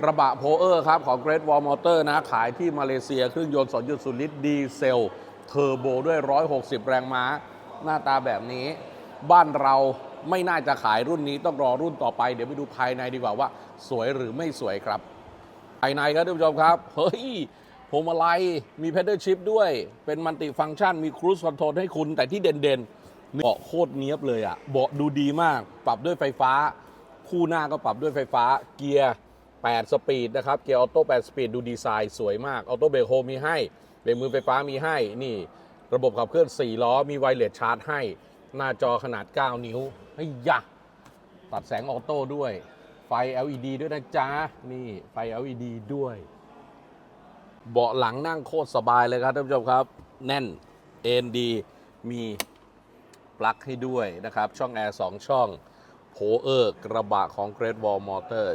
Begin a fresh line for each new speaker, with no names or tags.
กระบะโพเออร์ครับ ของ Great Wall Motor นะ ขายที่มาเลเซียเครื่องยนต์ 2.0 ลิตรดีเซล เทอร์โบด้วย 160 แรงม้า หน้าตาแบบนี้ บ้านเราไม่น่าจะขายรุ่นนี้ต้องรอรุ่นต่อไป เดี๋ยวไปดูภายในดีกว่าว่า สวยหรือไม่สวยครับ ภายในครับท่านผู้ชมครับ เฮ้ยพวงมาลัยมีเพดเดิลชิพด้วย เป็นมัลติฟังก์ชัน มีครู e คอนโทรลให้คุณ แต่ที่เด่นๆเบาะโคตรเนี้ยบเลยอะเบาะดูดีมาก ปรับด้วยไฟฟ้า คู่หน้าก็ปรับด้วยไฟฟ้า เกียร์ 8 สปีดนะครับ เกียร์ออโต้8สปีดดูดีไซน์สวยมาก ออโต้เบรกโฮมีให้ เบรกมือไฟฟ้ามีให้ นี่ ระบบขับเคลื่อน 4 ล้อ มีไวเลสชาร์จให้ หน้าจอขนาด 9 นิ้วเฮ้ยยะ ตัดแสงออโต้ด้วย ไฟ LED ด้วยนะจ๊ะ นี่ไฟ LED ด้วย เบาะหลังนั่งโคตรสบายเลยครับท่านผู้ชมครับ แน่น เอนดี มีปลั๊กให้ด้วยนะครับ ช่องแอร์ 2 ช่องโพเออร์กระบะของ Great Wall Motor